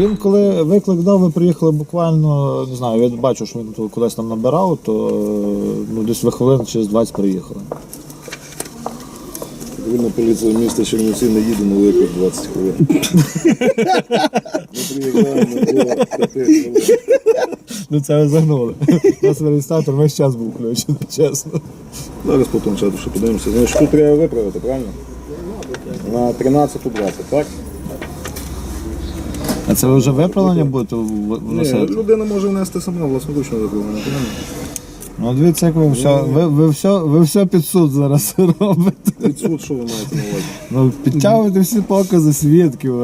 Він коли виклик дав, ви приїхали буквально, не знаю, я бачу, що він кудись там набирав, то е, ну, десь ви хвилин через 20 приїхали. Патрульна поліція міста Чернівці не їде на виклик 20 хвилин. Ми приїжджаємо до 5 хвилин. Ну це ви загнули. У нас реєстратор весь час був включений, чесно. Зараз по планшету ще подивимося. Значить, тут треба виправити, правильно? На 13.20, так? А це ви вже виправлення будете в- Ні, вносити? людина може внести сама власноручно виправлення. Ну дивіться, як ви все, ви, ви, все, ви все під суд зараз робите. Під суд, що ви маєте на увазі? Ну, підтягуєте всі покази свідків.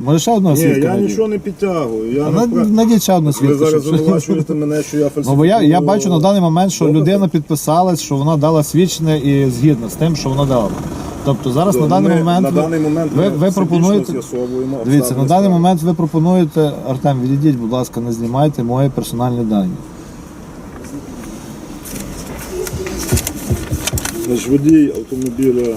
Може ще одного Ні, свідка? я нічого не підтягую. Я А не над- впра- ще одного Ви свідка. зараз щоб- звинувачуєте мене, що я Ну, бо я, я бачу на даний момент, що Добре. людина підписалась, що вона дала свідчення і згідно з тим, що вона дала. Тобто зараз на даний момент на ви, даний момент ви, ви пропонуєте. Дивіться, на даний момент ви пропонуєте, Артем, відійдіть, будь ласка, не знімайте мої персональні дані. Значить, водій автомобіля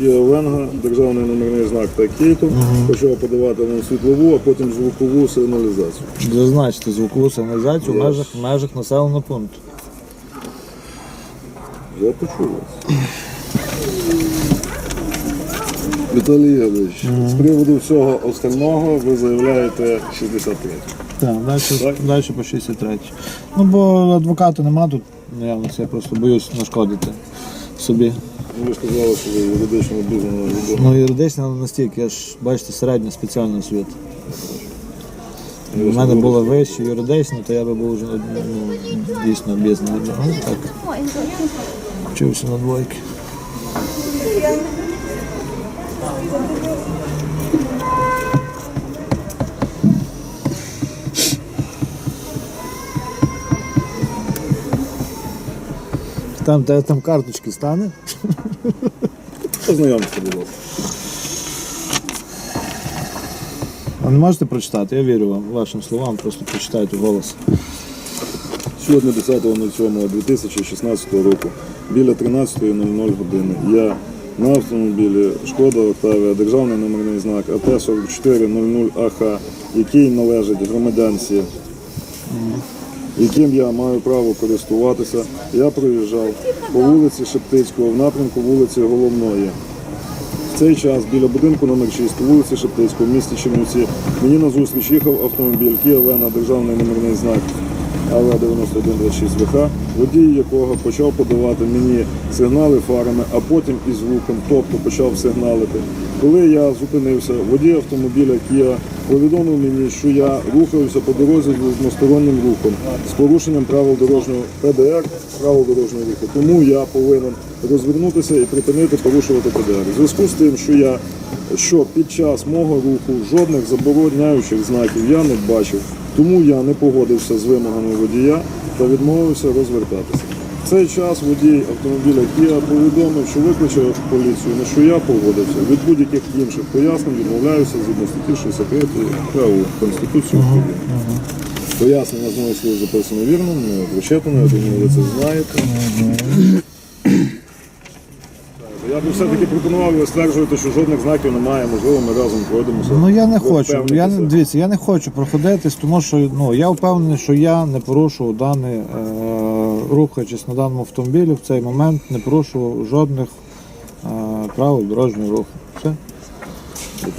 Kia Venga, державний номерний знак та Кейту, почав подавати нам світлову, а потім звукову сигналізацію. Зазначте звукову сигналізацію в межах, межах населеного пункту. Я почув вас. Віталій Ігорович, з приводу всього остального ви заявляєте 63. Так, далі, Так. далі по 63. Ну, бо адвоката нема тут, наявності, я просто боюсь нашкодити собі. Ну, Ви ж казали, що ви юридично обізнана людина. Ну, юридично не настільки, я ж бачите, середня спеціальна освіта. У мене була вища юридична, то я би був вже ну, дійсно обізнаний. Ну, так. Вчився на двойки. Там, та- там карточки стане. Познайомтеся, будь ласка. А не можете прочитати? Я вірю вам, вашим словам, просто прочитайте голос. Сьогодні 10.07.2016 року біля 13.00 години я на автомобілі Шкода Октавія, державний номерний знак АТ-4400АХ, який належить громадянці, яким я маю право користуватися, я проїжджав по вулиці Шептицького в напрямку вулиці Головної. В цей час біля будинку номер 6 по вулиці Шептицького в місті Чернівці мені на зустріч їхав автомобіль Києва на державний номерний знак АВ-9126 ВХ, водій якого почав подавати мені сигнали фарами, а потім і звуком, тобто почав сигналити. Коли я зупинився, водій автомобіля Kia повідомив мені, що я рухаюся по дорозі з одностороннім рухом з порушенням правил дорожнього ПДР, правил дорожнього руху. Тому я повинен розвернутися і припинити порушувати ПДР. У зв'язку з тим, що я що під час мого руху жодних забороняючих знаків я не бачив, тому я не погодився з вимогами водія та відмовився розвертатися. В цей час водій автомобіля Kia повідомив, що викличе поліцію, на що я погодився. Від будь-яких інших пояснень відмовляюся згідно статті 63 КУ Конституції України. Пояснення з моїх слів записано вірно, не прочитано, я думаю, ви це знаєте. Я би все-таки пропонував, ви стверджуєте, що жодних знаків немає, можливо, ми разом пройдемося. Ну я не Ви хочу. Я не впевнитеся. дивіться, я не хочу проходитись, тому що ну я впевнений, що я не порушував даний, е, рухаючись на даному автомобілі в цей момент, не порушував жодних е, правил дорожнього руху. Все.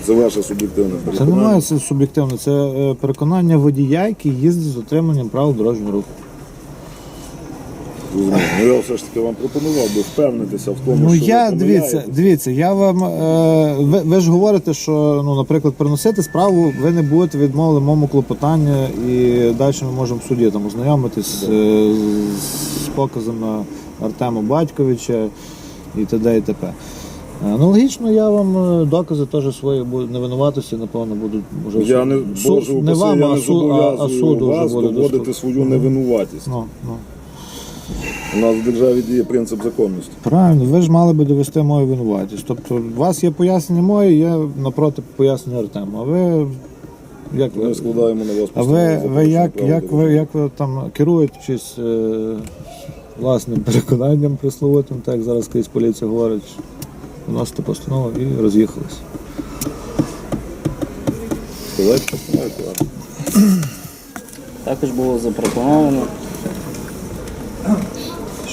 Це ваше суб'єктивне Це переконання. немає це суб'єктивно, це е, переконання водія, який їздить з дотриманням правил дорожнього руху. Ну я все ж таки вам пропонував би впевнитися в тому, Ну що я ви дивіться, помиляєтесь. дивіться, я вам е, ви, ви ж говорите, що ну, наприклад, приносити справу, ви не будете відмовили моєму клопотанню і далі ми можемо в суді там ознайомитись е, з показами Артема Батьковича і т.д. і т.п. Аналогічно я вам е, докази теж свої бу- невинуватості, напевно, будуть вже Я не, су- Боже, не упаси, вам, я а, не су, а, а зобов'язую суду вас вже буде доводити доступ. свою невинуватість. Ну, ну. У нас в державі діє принцип законності. Правильно, ви ж мали би довести мою винуватість. Тобто, у вас є пояснення моє, є напроти пояснення Артема. А ви як Ми ви? складаємо на вас А ви, постанову за ви як, порушення як, правил ви, як ви там керуєтесь е, власним переконанням присловутим, так як зараз колись поліція говорить, вносите постанову і роз'їхались. дорожнього. Давайте, ладно. Також було запропоновано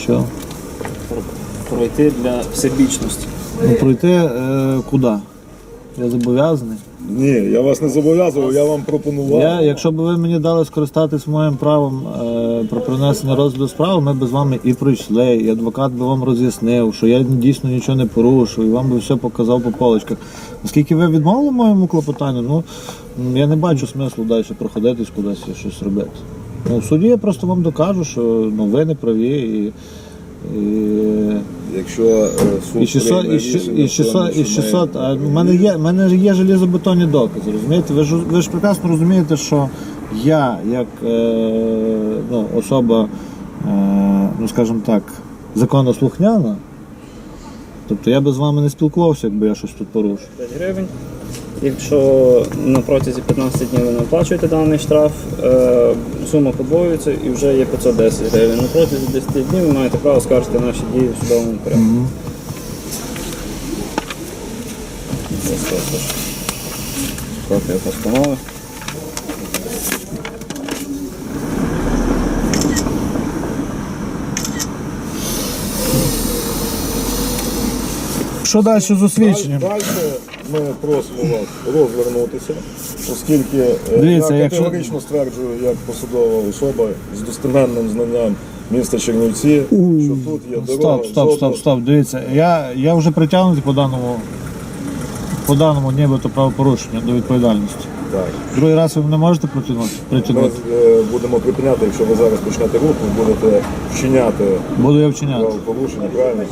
Що? пройти для всебічності. Ну, пройти е, куди? Я зобов'язаний. Ні, я вас не зобов'язував, я вам пропонував. Я, якщо б ви мені дали скористатись моїм правом е, про принесення розгляду справи, ми б з вами і пройшли, і адвокат би вам роз'яснив, що я дійсно нічого не порушив, і вам би все показав по полочках. Оскільки ви відмовили моєму клопотанню, ну я не бачу смислу далі проходитись кудись і щось робити. Ну, в суді я просто вам докажу, що ну, ви не праві і. і Якщо е, суд і 600, прийме і, щ- рішення, і 600, і 600, а в мене є, в мене ж є железобетонні докази, розумієте? Ви ж, ви ж прекрасно розумієте, що я, як е, ну, особа, е, ну скажімо так, законослухняна, тобто я би з вами не спілкувався, якби я щось тут порушив. 5 гривень. Якщо на протязі 15 днів ви не оплачуєте даний штраф, е, сума подвоюється і вже є 510 гривень. На протязі 10 днів ви маєте право скаржити наші дії в судовому порядку. Також Копія постанови. Що далі з освідченням? Далі ми просимо вас розвернутися, оскільки е, Дивіться, я якщо- категорично стверджую, як посадова особа з достеменним знанням міста Чернівці, що тут є дорога. Стоп, стоп, стоп, стоп. Дивіться, я, я вже притягнутий по даному, по даному нібито правопорушенню до відповідальності. Так. Другий раз ви мене можете притягнути? Ми притягнути? е, будемо припиняти, якщо ви зараз почнете рух, ви будете вчиняти Буду я вчиняти. правопорушення, правильно?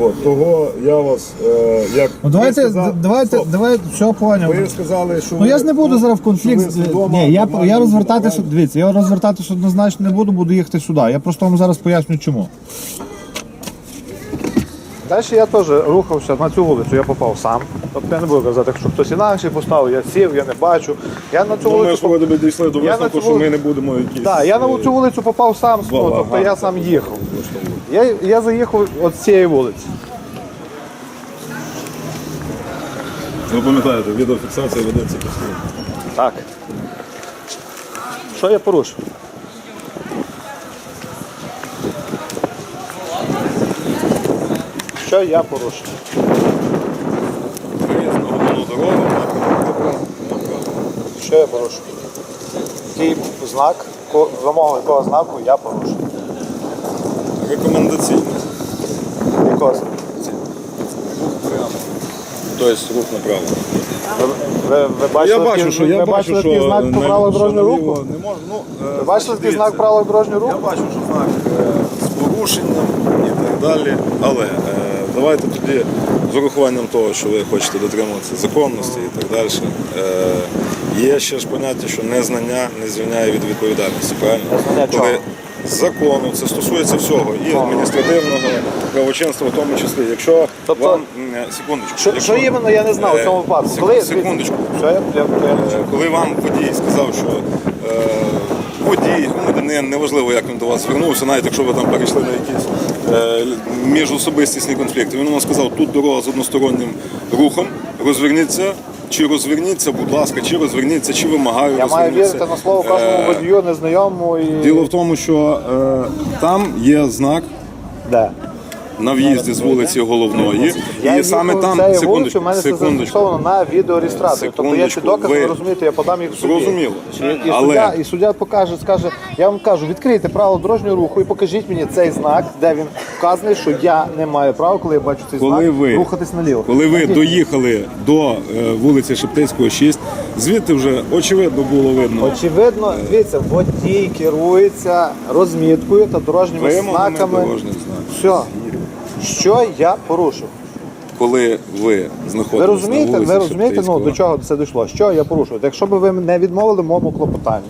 От, того я вас, е, як Ну давайте, ви сказали- давайте, Стоп. давайте, все поняв. Ви сказали, що Ну я ж не буду зараз в конфлікт. ви свідомо, Ні, я, я розвертатися, правильно? дивіться, я розвертатися однозначно не буду, буду їхати сюди. Я просто вам зараз поясню чому. Далі я теж рухався на цю вулицю, я попав сам. Тобто я не буду казати, що хтось інакше поставив, я сів, я не бачу. Я на цю Ну, ми вулицю. ж би дійшли до висновку, що ми не будемо якісь. Так, я на е, цю вулицю попав сам, ну, тобто я сам їхав. Я, я заїхав от з цієї вулиці. Ви пам'ятаєте, відеофіксація ведеться постійно. Так. Що я порушив? Що я порушив? Виїзд на головну дорогу, направо. Що я порушив? Який знак, вимогу якого знаку я порушив? Рекомендаційно. Якого знаку? Тобто рух направо. Ви, ви, ви бачили, Я бачу, що я ви бачу, бачили що знак по що дорожнього руху? Не можна. Ну, е, Ви бачили такий знак дивіться. правил дорожнього Я бачу, що знак е, з порушенням і так далі. Але е, давайте тоді з урахуванням того, що ви хочете дотримуватися законності і так далі. Е, є ще ж поняття, що незнання не звільняє від відповідальності. Правильно? Незнання Коли закону це стосується всього, і адміністративного правочинства в тому числі. Якщо Тобто- вам м, секундочку, Що, якщо- що іменно я не знав у цьому Е, випадку? Коли, секундочку. Що я, я, я, Е, Коли вам водій сказав, що е, водій, громадянин, неважливо, як він до вас звернувся, навіть якщо ви там перейшли на якісь е, міжособистісні конфлікти, він вам сказав, тут дорога з одностороннім рухом, розверніться. Чи розверніться, будь ласка, чи розверніться, чи вимагаю я маю вірити на слово кожному Е, водію, незнайомому і. Діло в тому, що е, там є знак Де? На в'їзді з вулиці головної, Я і саме там секундочку, секундочку. на відеореєстраторі. Тобто я ці докази, ви- розумієте, я подам їх в суді. Зрозуміло. І, Але- суддя, і суддя покаже, скаже, я вам кажу, відкрийте правило дорожнього руху і покажіть мені цей знак, де він вказаний, що я не маю права, коли я бачу цей Коли знак, ви, рухатись наліво. коли ви доїхали до е, вулиці Шептицького, 6, звідти вже очевидно було видно. Очевидно, дивіться, водій керується розміткою та дорожніми Вимогами знаками. дорожніх знаків. Все. Що я порушив? Коли ви знаходились Ви розумієте, на ви розумієте, ну Шептицького, до чого це дійшло? Що я порушую? Якщо б ви не відмовили моєму клопотанню,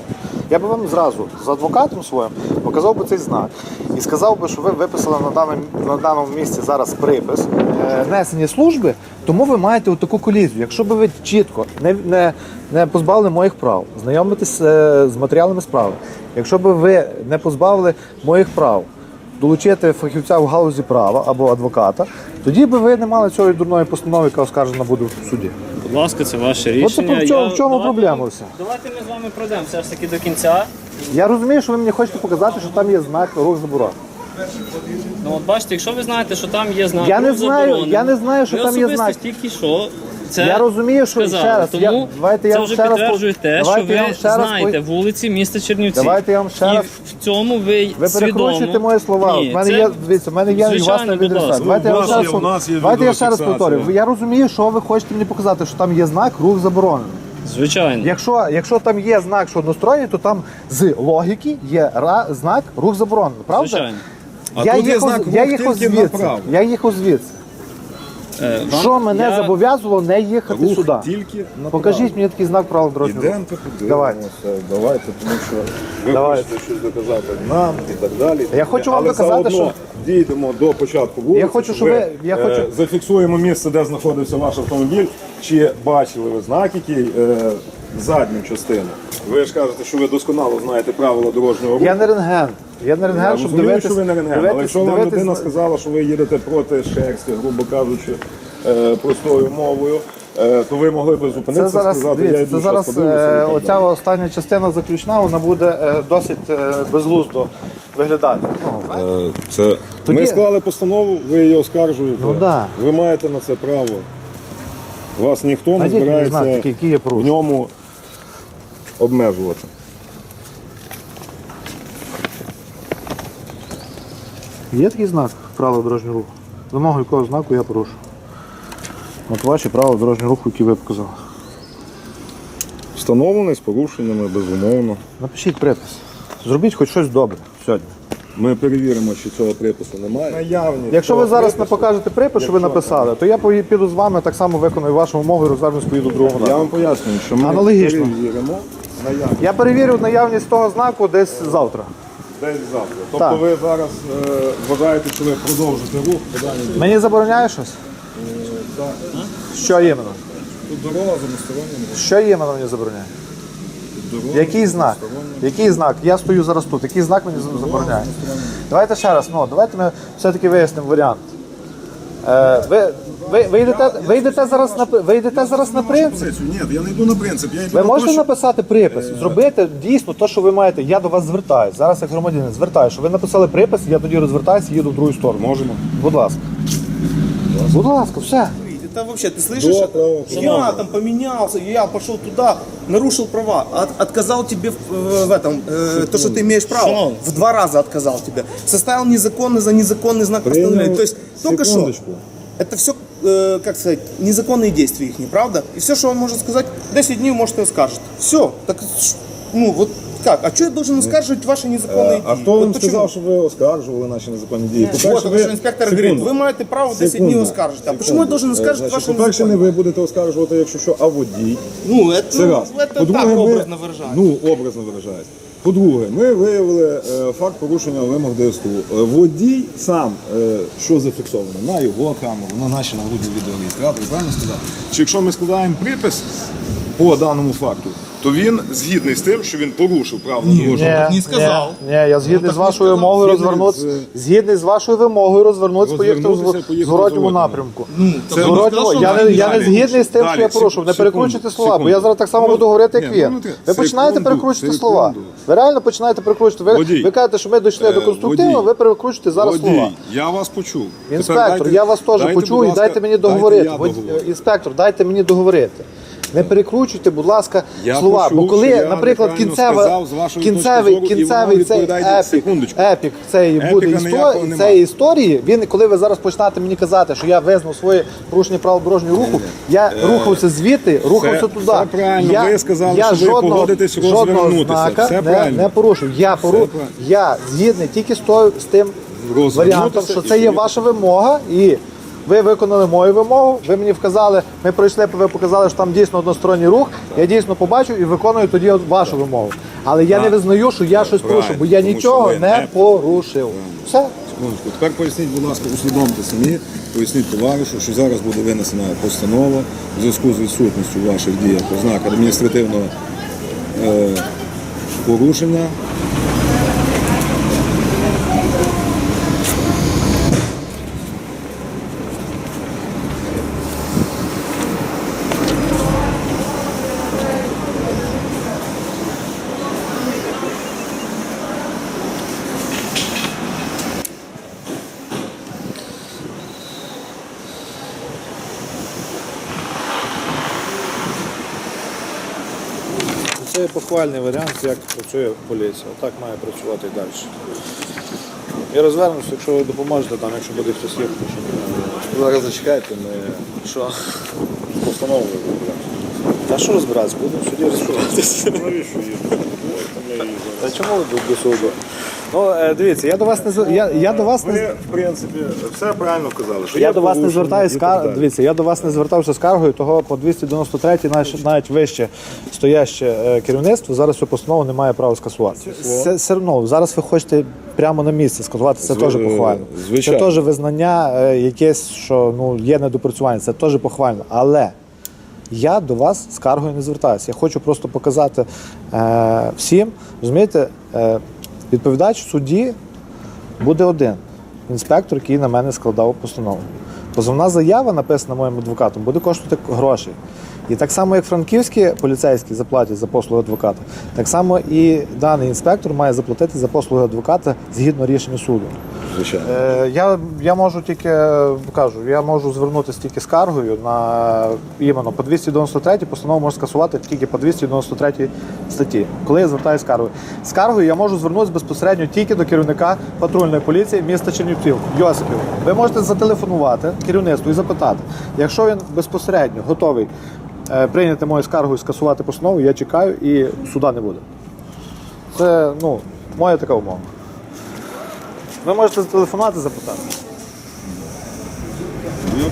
я б вам зразу з адвокатом своїм показав би цей знак і сказав би, що ви виписали на даному, на даному місці зараз припис е, несення служби, тому ви маєте таку колізію. Якщо б ви чітко не, не, не позбавили моїх прав, знайомитись е, з матеріалами справи, якщо б ви не позбавили моїх прав, долучити фахівця в галузі права або адвоката, тоді би ви не мали цієї дурної постанови, яка оскаржена буде в суді. Будь ласка, це ваше От рішення. в чому, Я- в чому давайте проблема вся? Давайте ми з вами пройдемо все ж таки до кінця. Я розумію, що ви мені хочете показати, що там є знак рух заборон. Ну от бачите, якщо ви знаєте, що там є знак, Я не рух знаю- заборонений, я не знаю, що ви там є особисто знак. Тільки що це Я розумію, що сказали. ще раз, я- давайте я це вам вже ще раз те, що ви ще раз по- знаєте вулиці міста Чернівці. Давайте я вам ще І раз- в цьому ви Ви перекручуєте мої слова. Ні, У мене це- є, дивіться, в мене є Звичайно, власне ласка. Давайте я ще є, раз давайте я ще раз повторю. Я розумію, що ви хочете мені показати, що там є знак рух заборонений. Звичайно. Якщо, якщо там є знак, що односторонній, то там з логіки є ра, знак рух заборонений. Правда? Звичайно. А я тут є знак я рух тільки звідси. направо. Я їхав звідси. Е, вам- Що мене я- зобов'язувало не їхати Рух сюди? тільки направо. Покажіть мені такий знак правил дорожнього руху. Подивимося. Давайте. Давайте, тому що ви Давайте. хочете щось доказати нам і так далі. Я хочу вам Але доказати, заодно дійдемо до початку вулиці. Я хочу, щоб ви- я е, хочу- зафіксуємо місце, де знаходився ваш автомобіль. Чи бачили ви знак, який е, задню частину? Ви ж кажете, що ви досконало знаєте правила дорожнього руху. Я не рентген. Я не рентген, Я щоб розумію, дивитися. що ви не рентген, але якщо вам людина сказала, що ви їдете проти шерсті, грубо кажучи, е, простою мовою, е, то ви могли Це зупинитися зараз, сказати, я дивіться, йду це щас зараз е, оця далі. остання частина заключна, вона буде е, досить е, безглуздо виглядати. Ну, Це... Тоді- Ми склали постанову, ви її оскаржуєте. Ну, да. Ви маєте на це право. Вас ніхто не Найдіть мені знак, збирається який є в ньому обмежувати. Є такий знак правила дорожнього руху. Вимогу якого знаку я порушу. От ваші правила дорожнього руху, які ви показали. Встановлений з порушеннями, безумовно. Напишіть припис. Зробіть хоч щось добре сьогодні. Ми перевіримо, чи цього припису немає. Наявні. Якщо ви зараз не покажете припис, що ви Якщо- написали, то я пої- піду з вами, так само виконую вашу вимогу і розвернусь поїду другого Я напрямку. вам пояснюю, що ми Аналогічно. перевіримо наявність Я перевірю наявність того знаку десь завтра. Десь завтра. Тобто Так. ви зараз е, вважаєте, що ви продовжите рух по даній Мені забороняє щось? Що іменно? Тут дорога з одностороннім. Що іменно мені забороняє? Який знак? Який знак? Я стою зараз тут. Який знак мені забороняє? Давайте ще раз, ну, давайте ми все-таки вияснимо варіант. Е, ви, ви, ви, йдете, ви, йдете зараз на, ви йдете зараз на принцип? Ні, я не йду на принцип, я йду Ви на можете те, що- написати припис, зробити дійсно те, що ви маєте. Я до вас звертаюсь. Зараз як громадянин звертаюся, що ви написали припис, я тоді розвертаюся і їду в другу сторону. Можемо. Будь ласка. Будь ласка, все. Это вообще, ты слышишь? Да, право. я там поменялся, я пошел туда, нарушил права, от- отказал тебе в, э, в этом, э, то, что ты имеешь право, Шановний. в два раза отказал тебе. Составил незаконный за незаконный знак Принял. постановления. То есть только что. Секундочку. Это все, как сказать, незаконные действия их, правда? И все, что он может сказать, 10 дней может и скажет. Все. Так, ш- ну вот как? А что я должен оскарживать ваши незаконные А действия? хто Вот вам почему? сказав, що ви оскаржували наші незаконні дії? Вот, потому что инспектор говорит, вы маєте право 10 дней оскаржить. А почему я должен оскаржить Значить, ваши по-перше, не незаконные? ви будете оскаржувати, якщо що, а водій. Ну, это, Це раз. это По-друге, так ми- образно выражается. Ну, образно виражається. По-друге, ми виявили е, факт порушення вимог ДСТУ. Е, Водій сам, е, що зафіксовано, на його камеру, на наші нагрудні відеореєстратори, правильно сказав? Чи якщо ми складаємо припис по даному факту, то він згідний з тим, що він порушив правила дорожнього руху. не сказав. Ні, ні, я згідний з вашою вимогою розвернутися. Згідний з вашою вимогою розвернутися, поїхати в поїхати зворотньому напрямку. Це Зворотньому, я не, я не згідний з тим, що я порушив. Не перекручуйте слова, бо я зараз так само Ну, буду говорити, як він. ну, Ви починаєте перекручувати слова. Ви реально починаєте перекручувати. Ви, ви кажете, що ми дійшли до Е, конструктивного, ви перекручуєте зараз слова. Я вас почув. Інспектор, я вас теж почув і дайте мені договорити. договорю. Інспектор, дайте мені договорити. Не перекручуйте, будь ласка, Я слова. почув, Бо коли, я наприклад, кінцева, кінцевий, кінцевий цей епік, епік Епіка буде історії, цієї історії, він, коли ви зараз почнете мені казати, що я визнав своє порушення правил дорожнього руху, я рухався звідти, рухався туди. все правильно. Я, Ви сказали, я що ви жодного, погодитесь жодного розвернутися. знака Все не, не порушив. Я, пору... я згідний тільки з, тим варіантом, що це є ваша вимога, і ви виконали мою вимогу. Ви мені вказали, ми пройшли, ви показали, що там дійсно односторонній рух. Я дійсно побачив і виконую тоді вашу вимогу. Але я не визнаю, що я щось Правильно, порушив, бо я тому нічого ви не не- порушив. Все. Секундочку. Тепер поясніть, будь ласка, усвідомте самі, поясніть товаришу, що зараз буде винесена постанова в зв'язку з відсутністю ваших діях ознак адміністративного е, порушення. Це є похвальний варіант, як працює поліція. Отак має працювати і далі. Я розвернуся, якщо ви допоможете там, якщо буде хтось їхати. Зараз зачекайте, ми Що? постановою. Та що розбиратися? Будемо в суді розбиратися. Навіщо їздити? Та чому ви до суду? Ну, е, дивіться, я до вас не зв- я, я до вас не Ви, в принципі, все правильно казали. Що Я є до вас не порушення звертаюся і так кар... далі. Дивіться, я до вас не звертався з скаргою, того по 293 навіть, навіть вище стояще е, керівництво зараз цю постанову не має права скасувати. Це все одно зараз ви хочете прямо на місці скасувати. Це Зв- теж похвально. звичайно. Це теж визнання е, якесь, що ну є недопрацювання. Це теж похвально. Але я до вас з скаргою не звертаюся. Я хочу просто показати е, всім, розумієте, е, відповідач в суді буде один інспектор, який на мене складав постанову. Позовна заява, написана моїм адвокатом, буде коштувати гроші. І так само, як франківські поліцейські заплатять за послуги адвоката, так само і даний інспектор має заплатити за послуги адвоката згідно рішення суду. Звичайно. Е, я, я можу тільки е, кажу, я можу звернутися тільки скаргою на іменно по 293 постанову можу скасувати тільки по 293 статті. Коли я звертаюся скаргою. Скаргою я можу звернутися безпосередньо тільки до керівника патрульної поліції міста Чернівців Йосипів. Ви можете зателефонувати керівництву і запитати, якщо він безпосередньо готовий прийняти мою скаргу і скасувати постанову, я чекаю і суда не буде. Це ну, моя така умова. Ви можете зателефонувати, запитати. Я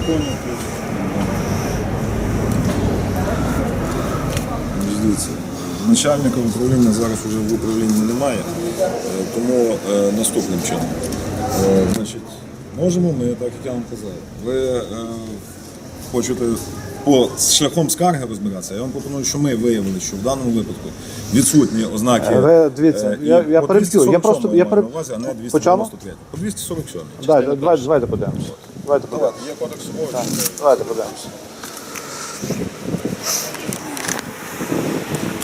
начальника управління зараз вже в управлінні немає, е, тому е, наступним чином. Е, Значить, можемо ми, так як я вам казав. Ви е, хочете по шляхом скарги розбиратися, я вам пропоную, що ми виявили, що в даному випадку відсутні ознаки. Е, ви дивіться, е, я- я по переб'ю, я 247 просто- я переб- на увазі, а не По чому? 293. По 247. Давайте, давайте, давайте подивимося. Давайте подивимося. Є кодекс собою. Давайте подивимося.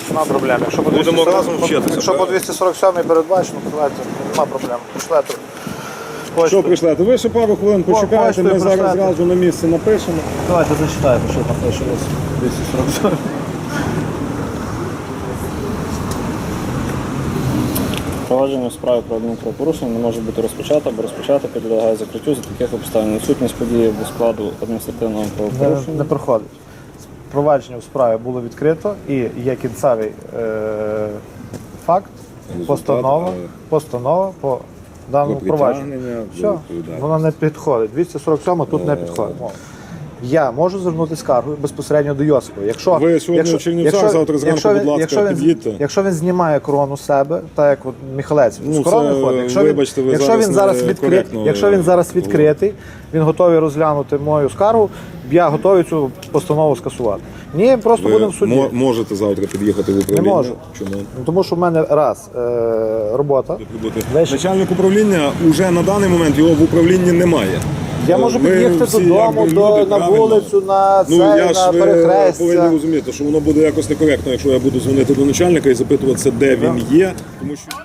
Нема проблем. Якщо по Будемо 240 разом вчитися, Якщо по правильно? 247 передбачено, то давайте, нема проблем. Пошлете. Що прийшлете? Ви ще пару хвилин почекайте, почтою ми зараз зразу на місце напишемо. Давайте зачитайте, що там пише у вас 247. Провадження у справі про адмінправопорушення не може бути розпочато, або розпочато підлягає закриттю за таких обставин. Відсутність події до складу адміністративного не, правопорушення. не проходить. Провадження у справі було відкрито і є кінцевий е, факт, постанова, постанова по даному Про провадженню. притягнення до Все, вона не підходить. 247 тут не підходить. Я можу звернутися скаргою безпосередньо до Йосипа. Якщо, Ви сьогодні в Чернівцях, завтра зранку, якщо, він- будь ласка, якщо він, під'їдьте. якщо він знімає корону себе, так як от Михалець Ну, з корони ходить, якщо, вибачте, він, ви якщо він зараз відкритий, якщо він зараз відкритий, він готовий розглянути мою скаргу, я готовий цю постанову скасувати. Ні, просто Ви будемо в суді. мо- можете завтра під'їхати в управління? Не можу. Чому? Ну, Тому що в мене раз е, робота. Начальник управління уже на даний момент його в управлінні немає. Я можу Ми під'їхати всі, додому, якби, до, люди, на правильно. вулицю, на Ну цей, на ж ви повинні розуміти, що воно буде якось некоректно, якщо я буду дзвонити до начальника і запитуватися, де він є, тому що.